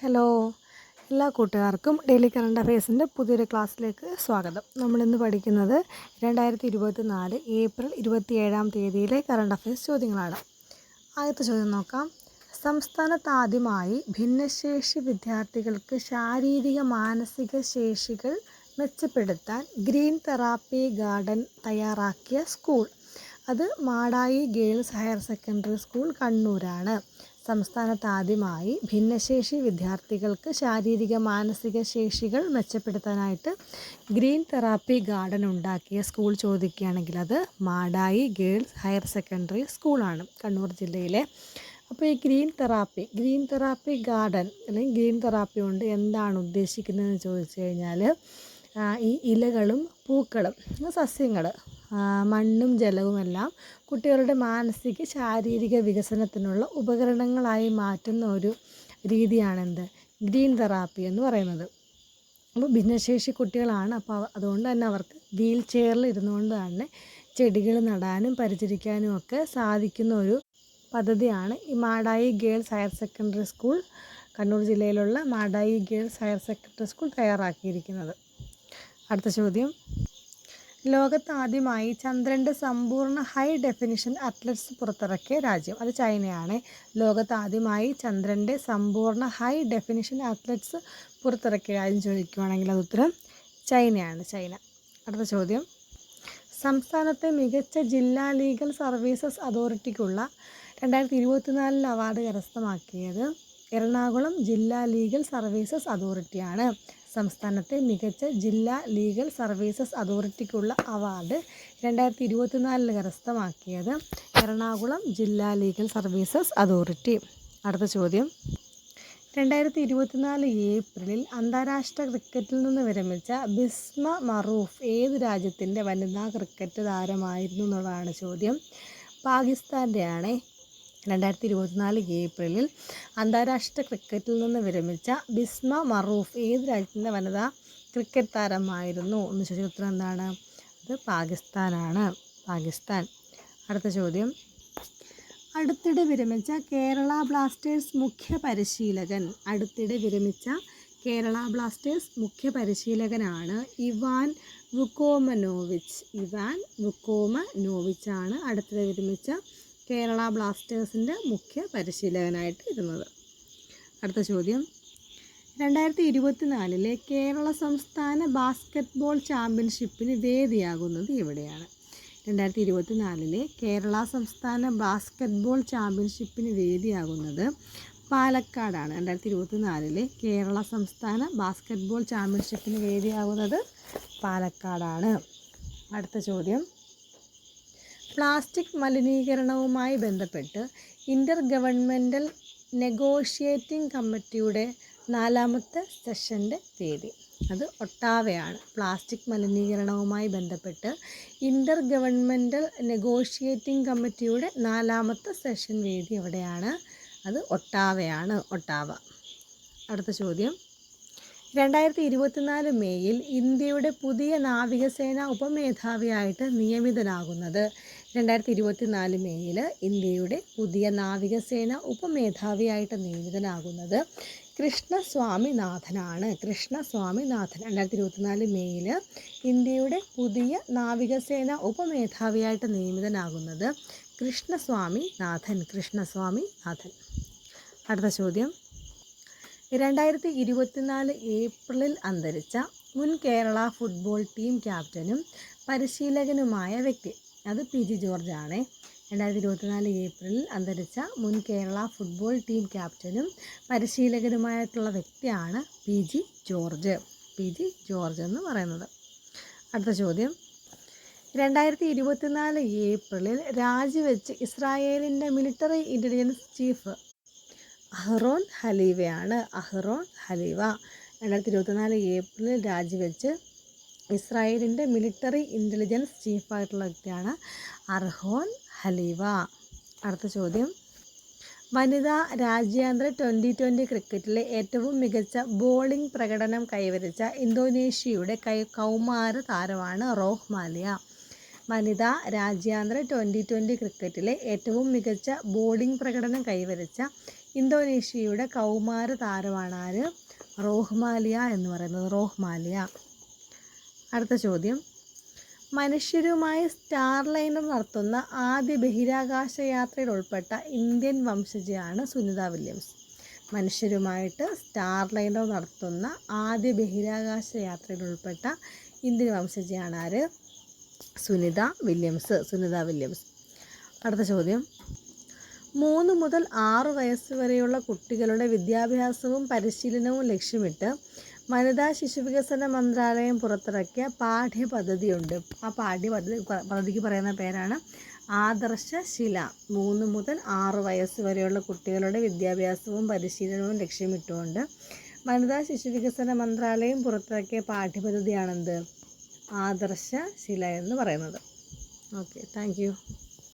Hello എല്ലാ കൂട്ടുകാർക്കും daily current അഫയേഴ്സിന്റെ പുതിയൊരു ക്ലാസ്സിലേക്ക് സ്വാഗതം. നമ്മളിന്ന് പഠിക്കുന്നത് രണ്ടായിരത്തി ഇരുപത്തി നാല് ഏപ്രിൽ ഇരുപത്തി ഏഴാം തീയതിയിലെ കറണ്ട് അഫയേഴ്സ് ചോദ്യങ്ങളാണ്. ആദ്യത്തെ ചോദ്യം നോക്കാം. സംസ്ഥാനത്ത് ആദ്യമായി ഭിന്നശേഷി വിദ്യാർത്ഥികൾക്ക് ശാരീരിക മാനസിക ശേഷികൾ മെച്ചപ്പെടുത്താൻ ഗ്രീൻ തെറാപ്പി ഗാർഡൻ തയ്യാറാക്കിയ സ്കൂൾ. അത് Madayi girls higher secondary school കണ്ണൂരാണ്. സംസ്ഥാനത്ത് ആദ്യമായി ഭിന്നശേഷി വിദ്യാർത്ഥികൾക്ക് ശാരീരിക മാനസിക ശേഷികൾ മെച്ചപ്പെടുത്താനായിട്ട് ഗ്രീൻ തെറാപ്പി ഗാർഡൻ ഉണ്ടാക്കിയ സ്കൂൾ ചോദിക്കുകയാണെങ്കിൽ അത് മാടായി ഗേൾസ് ഹയർ സെക്കൻഡറി സ്കൂളാണ് കണ്ണൂർ ജില്ലയിലെ. അപ്പോൾ ഈ green therapy green therapy garden അല്ലെങ്കിൽ ഗ്രീൻ തെറാപ്പി കൊണ്ട് എന്താണ് ഉദ്ദേശിക്കുന്നതെന്ന് ചോദിച്ചു കഴിഞ്ഞാൽ ഈ ഇലകളും പൂക്കളും സസ്യങ്ങൾ മണ്ണും ജലവുമെല്ലാം കുട്ടികളുടെ മാനസിക ശാരീരിക വികസനത്തിനുള്ള ഉപകരണങ്ങളായി മാറ്റുന്ന ഒരു രീതിയാണെന്ത്? ഗ്രീൻ തെറാപ്പി എന്ന് പറയുന്നത്. അപ്പോൾ ഭിന്നശേഷി കുട്ടികളാണ്. അപ്പോൾ അതുകൊണ്ട് തന്നെ അവർക്ക് വീൽ ചെയറിൽ ഇരുന്നുകൊണ്ട് തന്നെ ചെടികൾ നടാനും പരിചരിക്കാനും ഒക്കെ സാധിക്കുന്ന ഒരു പദ്ധതിയാണ് ഈ Madayi girls higher secondary school Kannur ജില്ലയിലുള്ള Madayi girls higher secondary school തയ്യാറാക്കിയിരിക്കുന്നത്. അടുത്ത ചോദ്യം. ലോകത്ത് ആദ്യമായി ചന്ദ്രന്റെ സമ്പൂർണ ഹൈ ഡെഫിനിഷൻ അത്ലറ്റ്സ് പുറത്തിറക്കിയ രാജ്യം അത് ചൈനയാണ്. ലോകത്താദ്യമായി ചന്ദ്രന്റെ സമ്പൂർണ ഹൈ ഡെഫിനിഷൻ അത്ലറ്റ്സ് പുറത്തിറക്കിയ രാജ്യം ചോദിക്കുകയാണെങ്കിൽ അത് ഉത്തരം ചൈനയാണ് ചൈന. അടുത്ത ചോദ്യം. സംസ്ഥാനത്തെ മികച്ച ജില്ലാ ലീഗൽ സർവീസസ് അതോറിറ്റിക്കുള്ള രണ്ടായിരത്തി ഇരുപത്തിനാലിൽ അവാർഡ് കരസ്ഥമാക്കിയത് എറണാകുളം ജില്ലാ ലീഗൽ സർവീസസ് അതോറിറ്റിയാണ് സംസ്ഥാനത്തെ മികച്ച ജില്ലാ ലീഗൽ സർവീസസ് അതോറിറ്റിക്കുള്ള അവാർഡ് രണ്ടായിരത്തി ഇരുപത്തിനാലിൽ കരസ്ഥമാക്കിയത് എറണാകുളം ജില്ലാ ലീഗൽ സർവീസസ് അതോറിറ്റി. അടുത്ത ചോദ്യം. രണ്ടായിരത്തി ഇരുപത്തിനാല് ഏപ്രിലിൽ അന്താരാഷ്ട്ര ക്രിക്കറ്റിൽ നിന്ന് വിരമിച്ച ബിസ്മ മറൂഫ് ഏത് രാജ്യത്തിന്റെ വനിതാ ക്രിക്കറ്റ് താരമായിരുന്നു എന്നുള്ളതാണ് ചോദ്യം. പാകിസ്ഥാന്റെയാണ്. രണ്ടായിരത്തി ഇരുപത്തിനാല് ഏപ്രിലിൽ അന്താരാഷ്ട്ര ക്രിക്കറ്റിൽ നിന്ന് വിരമിച്ച ബിസ്മ മറൂഫ് ഏത് രാജ്യത്തിന്റെ വനിതാ ക്രിക്കറ്റ് താരമായിരുന്നു? എന്ന് ചോദിച്ച ഉത്തരം എന്താണ്? അത് പാകിസ്ഥാനാണ്. പാകിസ്ഥാൻ. അടുത്ത ചോദ്യം. അടുത്തിടെ വിരമിച്ച കേരള ബ്ലാസ്റ്റേഴ്സ് മുഖ്യ പരിശീലകൻ. അടുത്തിടെ വിരമിച്ച കേരള ബ്ലാസ്റ്റേഴ്സ് മുഖ്യ പരിശീലകനാണ് ഇവാൻ വുക്കോമനോവിച്ച്. ഇവാൻ വുക്കോമനോവിച്ചാണ് അടുത്തിടെ വിരമിച്ച കേരള ബ്ലാസ്റ്റേഴ്സിന്റെ മുഖ്യ പരിശീലകനായിട്ട് ഇരുന്നത്. അടുത്ത ചോദ്യം. രണ്ടായിരത്തി ഇരുപത്തിനാലിലെ കേരള സംസ്ഥാന ബാസ്ക്കറ്റ്ബോൾ ചാമ്പ്യൻഷിപ്പിന് വേദിയാകുന്നത് എവിടെയാണ്? രണ്ടായിരത്തി ഇരുപത്തിനാലിലെ കേരള സംസ്ഥാന ബാസ്ക്കറ്റ്ബോൾ ചാമ്പ്യൻഷിപ്പിന് വേദിയാകുന്നത് പാലക്കാടാണ്. രണ്ടായിരത്തി ഇരുപത്തിനാലിലെ കേരള സംസ്ഥാന ബാസ്ക്കറ്റ്ബോൾ ചാമ്പ്യൻഷിപ്പിന് വേദിയാകുന്നത് പാലക്കാടാണ്. അടുത്ത ചോദ്യം. പ്ലാസ്റ്റിക് മലിനീകരണവുമായി ബന്ധപ്പെട്ട് ഇന്റർ ഗവൺമെന്റൽ നെഗോഷിയേറ്റിംഗ് കമ്മിറ്റിയുടെ നാലാമത്തെ സെഷന്റെ തീയതി. അത് ഒട്ടാവയാണ്. പ്ലാസ്റ്റിക് മലിനീകരണവുമായി ബന്ധപ്പെട്ട് ഇന്റർ ഗവൺമെന്റൽ നെഗോഷിയേറ്റിംഗ് കമ്മിറ്റിയുടെ നാലാമത്തെ സെഷൻ വേദി എവിടെയാണ്? അത് ഒട്ടാവയാണ്. ഒട്ടാവ. അടുത്ത ചോദ്യം. രണ്ടായിരത്തി ഇരുപത്തിനാല് മേയിൽ ഇന്ത്യയുടെ പുതിയ നാവികസേന ഉപമേധാവിയായിട്ട് നിയമിതനാകുന്നത് രണ്ടായിരത്തി ഇരുപത്തി നാല് മേയിൽ ഇന്ത്യയുടെ പുതിയ നാവികസേന ഉപമേധാവിയായിട്ട് നിയമിതനാകുന്നത് കൃഷ്ണസ്വാമിനാഥനാണ്. കൃഷ്ണസ്വാമിനാഥൻ രണ്ടായിരത്തി ഇരുപത്തിനാല് മേയിൽ ഇന്ത്യയുടെ പുതിയ നാവികസേന ഉപമേധാവിയായിട്ട് നിയമിതനാകുന്നത് കൃഷ്ണസ്വാമി നാഥൻ കൃഷ്ണസ്വാമി നാഥൻ അടുത്ത ചോദ്യം. രണ്ടായിരത്തി ഇരുപത്തിനാല് ഏപ്രിലിൽ അന്തരിച്ച മുൻ കേരള ഫുട്ബോൾ ടീം ക്യാപ്റ്റനും പരിശീലകനുമായ വ്യക്തി. അത് പി ജി ജോർജ് ആണ് രണ്ടായിരത്തി ഇരുപത്തിനാല് ഏപ്രിലിൽ അന്തരിച്ച മുൻ കേരള ഫുട്ബോൾ ടീം ക്യാപ്റ്റനും പരിശീലകനുമായിട്ടുള്ള വ്യക്തിയാണ് P G George. P G George എന്ന് പറയുന്നത്. അടുത്ത ചോദ്യം. രണ്ടായിരത്തി ഇരുപത്തിനാല് ഏപ്രിലിൽ രാജിവെച്ച് ഇസ്രായേലിന്റെ മിലിറ്ററി ഇന്റലിജൻസ് ചീഫ് അഹ്റോൺ ഹലീവയാണ് അഹ്റോൺ ഹലീവ രണ്ടായിരത്തി ഇരുപത്തിനാല് ഏപ്രിലിൽ രാജിവെച്ച് ഇസ്രായേലിന്റെ മിലിറ്ററി ഇന്റലിജൻസ് ചീഫായിട്ടുള്ള വ്യക്തിയാണ് അർഹോൻ ഹലീവ അടുത്ത ചോദ്യം. വനിതാ രാജ്യാന്തര ട്വന്റി ട്വന്റി ക്രിക്കറ്റിലെ ഏറ്റവും മികച്ച ബോളിംഗ് പ്രകടനം കൈവരിച്ച ഇന്തോനേഷ്യയുടെ കൈ കൗമാര താരമാണ് റോഹ് മാലിയ. വനിതാ രാജ്യാന്തര ട്വന്റി ട്വന്റി ക്രിക്കറ്റിലെ ഏറ്റവും മികച്ച ബോളിംഗ് പ്രകടനം കൈവരിച്ച ഇന്തോനേഷ്യയുടെ കൗമാര താരമാണ് ആര്? റോഹ്മാലിയ എന്ന് പറയുന്നത്. റോഹ്മാലിയ അടുത്ത ചോദ്യം. മനുഷ്യരുമായി സ്റ്റാർലൈനർ നടത്തുന്ന ആദ്യ ബഹിരാകാശ യാത്രയിൽ ഉൾപ്പെട്ട ഇന്ത്യൻ വംശജയാണ് സുനിത വില്യംസ്. മനുഷ്യരുമായിട്ട് സ്റ്റാർലൈനർ നടത്തുന്ന ആദ്യ ബഹിരാകാശ യാത്രയിൽ ഉൾപ്പെട്ട ഇന്ത്യൻ വംശജയാണ് ആര്? സുനിത വില്യംസ്. സുനിത വില്യംസ്. അടുത്ത ചോദ്യം. മൂന്ന് മുതൽ ആറ് വയസ്സ് വരെയുള്ള കുട്ടികളുടെ വിദ്യാഭ്യാസവും പരിശീലനവും ലക്ഷ്യമിട്ട് വനിതാ ശിശുവികസന മന്ത്രാലയം പുറത്തിറക്കിയ പാഠ്യപദ്ധതിയുണ്ട്. ആ പാഠ്യപദ്ധതി പദ്ധതിക്ക് പറയുന്ന പേരാണ് ആദർശ ശില മൂന്ന് മുതൽ ആറ് വയസ്സ് വരെയുള്ള കുട്ടികളുടെ വിദ്യാഭ്യാസവും പരിശീലനവും ലക്ഷ്യമിട്ടുകൊണ്ട് വനിതാ ശിശുവികസന മന്ത്രാലയം പുറത്തിറക്കിയ പാഠ്യപദ്ധതിയാണെന്ത്? ആദർശശില എന്ന് പറയുന്നത്. Okay thank